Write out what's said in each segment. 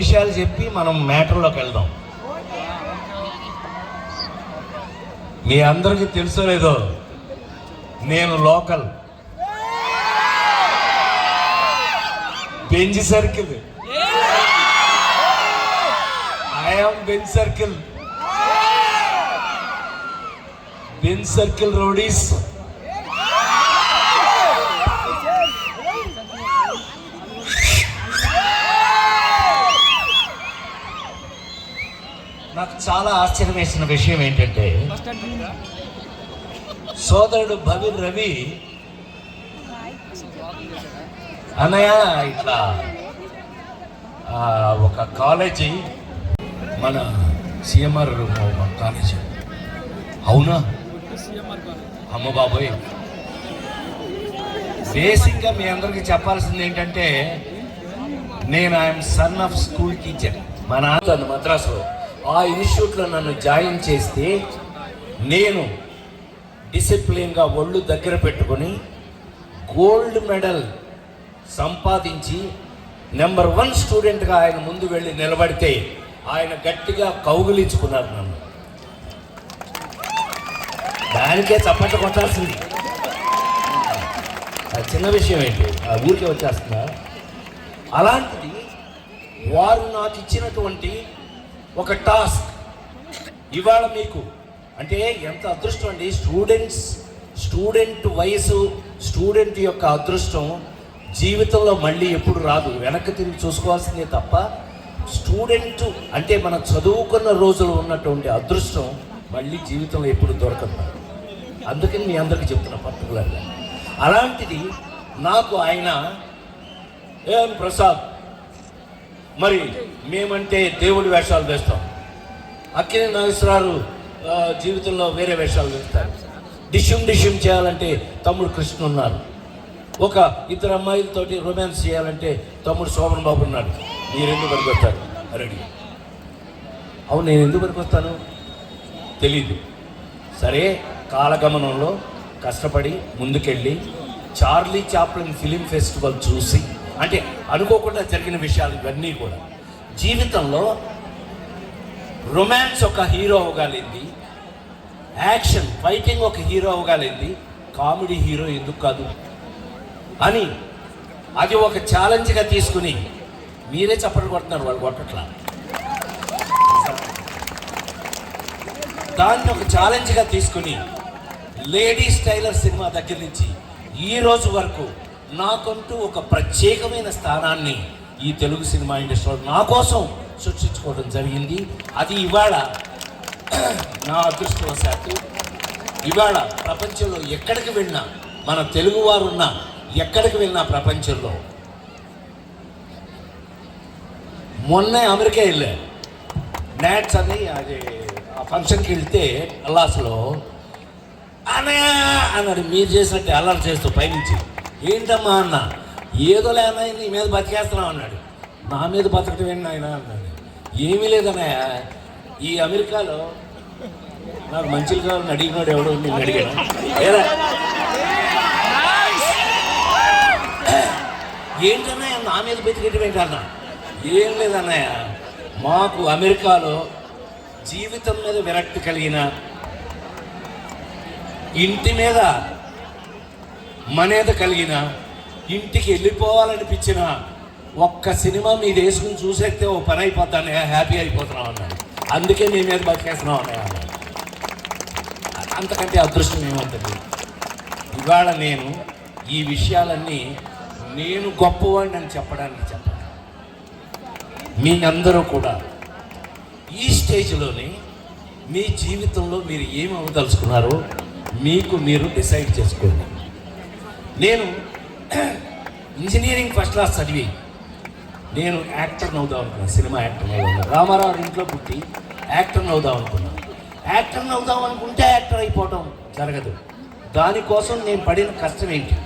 విషయాలు చెప్పి మనం మ్యాటర్లోకి వెళ్దాం. మీ అందరికీ తెలుసో లేదో నేను local. Benz circle. I'm Benz circle Benz circle roadies చాలా ఆశ్చర్యం వేసిన విషయం ఏంటంటే సోదరుడు భవి రవి అన్నయ్య ఇట్లా ఒక కాలేజీ మన సిఎంఆర్ కాలేజీ. అవునా? అమ్మ బాబోయ్. బేసిక్గా మీ అందరికీ చెప్పాల్సింది ఏంటంటే నేను I'm son of school teacher. మా నాన్న మద్రాసులో. ఆ ఇన్స్టిట్యూట్లో నన్ను జాయిన్ చేస్తే నేను డిసిప్లిన్గా ఒళ్ళు దగ్గర పెట్టుకొని గోల్డ్ మెడల్ సంపాదించి నెంబర్ వన్ స్టూడెంట్గా ఆయన ముందు వెళ్ళి నిలబడితే ఆయన గట్టిగా కౌగులించుకున్నారు నన్ను. దానికే చప్పట్లు కొట్టాల్సింది. చిన్న విషయం ఏంటి? ఆ ఊరికే వచ్చేస్తున్నా. అలాంటిది వారు నాకు ఇచ్చినటువంటి ఒక టాస్క్. ఇవాళ మీకు అంటే ఎంత అదృష్టం అండి? స్టూడెంట్స్ స్టూడెంట్ వయసు స్టూడెంట్ యొక్క అదృష్టం జీవితంలో మళ్ళీ ఎప్పుడు రాదు. వెనక్కి తిరిగి చూసుకోవాల్సిందే తప్ప స్టూడెంట్ అంటే మనం చదువుకున్న రోజులు ఉన్నటువంటి అదృష్టం మళ్ళీ జీవితంలో ఎప్పుడు దొరకదు. అందుకని మీ అందరికీ చెప్తున్నా పర్టికులర్గా అలాంటిది నాకు ఆయన ఏం ప్రసాద్. మరి మేమంటే దేవుడి వేషాలు వేస్తాం. అక్కినే నాగేశ్వరరావు జీవితంలో వేరే వేషాలు వేస్తారు. డిష్యూమ్ డిష్యూమ్ చేయాలంటే తమ్ముడు కృష్ణ ఉన్నారు. ఒక ఇద్దరు అమ్మాయిలతోటి రొమాన్స్ చేయాలంటే తమ్ముడు శోభన్ బాబు ఉన్నాడు. మీరు పనికొస్తారు రెడీ అవును నేను ఎందుకు పనికొస్తాను తెలీదు. సరే కాలగమనంలో కష్టపడి ముందుకెళ్ళి చార్లీ చాప్లిన్ ఫిలిం ఫెస్టివల్ చూసి అంటే అనుకోకుండా జరిగిన విషయాలు ఇవన్నీ కూడా జీవితంలో రొమాన్స్ ఒక హీరో అవ్వగలింది యాక్షన్ ఫైటింగ్ ఒక హీరో అవ్వగలింది కామెడీ హీరో ఎందుకు కాదు? అని అది ఒక ఛాలెంజ్గా తీసుకుని మీరే చప్పట్లు కొడుతున్నారు వాళ్ళు కొట్టట్లా. దాన్ని ఒక ఛాలెంజ్గా తీసుకుని లేడీస్ టైలర్ సినిమా దగ్గర నుంచి ఈ రోజు వరకు నాకంటూ ఒక ప్రత్యేకమైన స్థానాన్ని ఈ తెలుగు సినిమా ఇండస్ట్రీలో నా కోసం సృష్టించుకోవడం జరిగింది. అది ఇవాళ నా అదృష్టవశాత్తు ఇవాళ ప్రపంచంలో ఎక్కడికి వెళ్ళినా మన తెలుగువారు ఉన్న ఎక్కడికి వెళ్ళినా ప్రపంచంలో. మొన్నే అమెరికా వెళ్ళా. నాట్స్ అని అది ఆ ఫంక్షన్కి వెళ్తే అల్లాస్లో అనే అన్నాడు. మీరు చేసినట్టు అల్లరి చేస్తూ పైనుంచి. ఏంటమ్మా అన్న? ఏదోలే అన్నయ్య నీ మీద బతికేస్తున్నావు అన్నాడు. నా మీద బతకటం ఏంటి ఆయన అన్నాడు. ఏమీ లేదన్నయ్య ఈ అమెరికాలో నాకు మంచిలు కావాలని అడిగినాడు ఎవడో నేను అడిగాను ఏరా? ఏంటన్నయ్య నా మీద బతికేయటం అన్నా? ఏం లేదన్నయ్య మాకు అమెరికాలో జీవితం మీద విరక్తి కలిగిన ఇంటి మీద మనేద కలిగిన ఇంటికి వెళ్ళిపోవాలనిపించిన ఒక్క సినిమా మీద వేసుకుని చూసేస్తే ఓ పని అయిపోతాను హ్యాపీ అయిపోతున్నాం అన్నాడు. అందుకే మీ మీద బతికేస్తున్నాం అన్నయ్య అన్నాడు. అంతకంటే అదృష్టం ఏమంటుంది? ఇవాళ నేను ఈ విషయాలన్నీ నేను గొప్పవాడిని అని చెప్పడానికి చెప్పను. మీ అందరూ కూడా ఈ స్టేజ్లోనే మీ జీవితంలో మీరు ఏమి అవ్వదలుచుకున్నారో మీకు మీరు డిసైడ్ చేసుకోండి. నేను ఇంజనీరింగ్ ఫస్ట్ క్లాస్ చదివి నేను యాక్టర్ అవుదాం అనుకున్నాను సినిమా యాక్టర్ అవుదాం రామారావు ఇంట్లో పుట్టి యాక్టర్ అవుదాం అనుకున్నాను యాక్టర్ అవుదాం అనుకుంటే యాక్టర్ అయిపోవటం జరగదు. దానికోసం నేను పడిన కష్టం ఏంటి?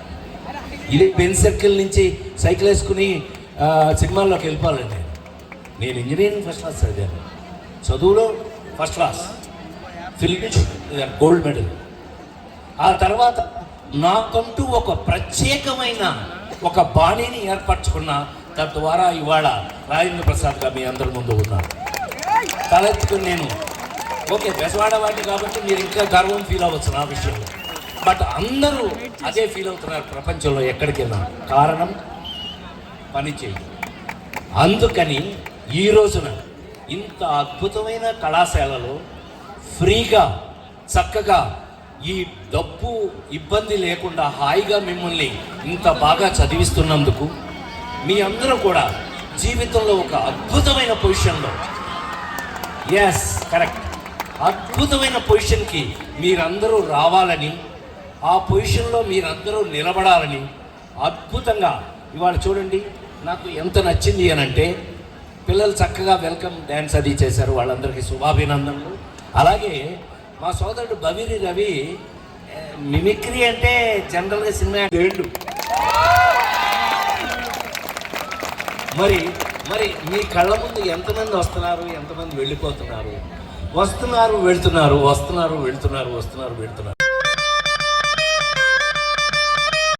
ఇది పెన్ సర్కిల్ నుంచి సైకిల్ వేసుకుని సినిమాల్లోకి వెళ్ళిపోవాలండి నేను. నేను ఇంజనీరింగ్ ఫస్ట్ క్లాస్ చదివాను. చదువులో first class. Film gold medal. ఆ తర్వాత నాకంటూ ఒక ప్రత్యేకమైన ఒక బాణీని ఏర్పరచుకున్న తద్వారా ఇవాళ రాజేంద్ర ప్రసాద్గా మీ అందరి ముందు ఉన్నాను తలెత్తుకుని నేను ఓకే బెసవాడవాడిని కాబట్టి మీరు ఇంకా గర్వం ఫీల్ అవ్వచ్చు నా విషయంలో. బట్ అందరూ అదే ఫీల్ అవుతున్నారు ప్రపంచంలో ఎక్కడికైనా. కారణం పని అందుకని ఈ రోజున ఇంత అద్భుతమైన కళాశాలలో ఫ్రీగా చక్కగా ఈ డబ్బు ఇబ్బంది లేకుండా హాయిగా మిమ్మల్ని ఇంత బాగా చదివిస్తున్నందుకు మీ అందరూ కూడా జీవితంలో ఒక అద్భుతమైన పొజిషన్లో. ఎస్ కరెక్ట్ అద్భుతమైన పొజిషన్కి మీరందరూ రావాలని ఆ పొజిషన్లో మీరందరూ నిలబడాలని అద్భుతంగా ఇవాళ చూడండి నాకు ఎంత నచ్చింది అని అంటే పిల్లలు చక్కగా వెల్కమ్ డ్యాన్స్ అది చేశారు వాళ్ళందరికీ శుభాభినందనలు. అలాగే మా సోదరుడు బవిరి రవి మిమిక్రీ అంటే జనరల్గా సినిమా ఏళ్ళు. మరి మరి మీ కళ్ళ ముందు ఎంతమంది వస్తున్నారు ఎంతమంది వెళ్ళిపోతున్నారు? వస్తున్నారు వెళ్తున్నారు వస్తున్నారు వెళ్తున్నారు వస్తున్నారు వెళ్తున్నారు.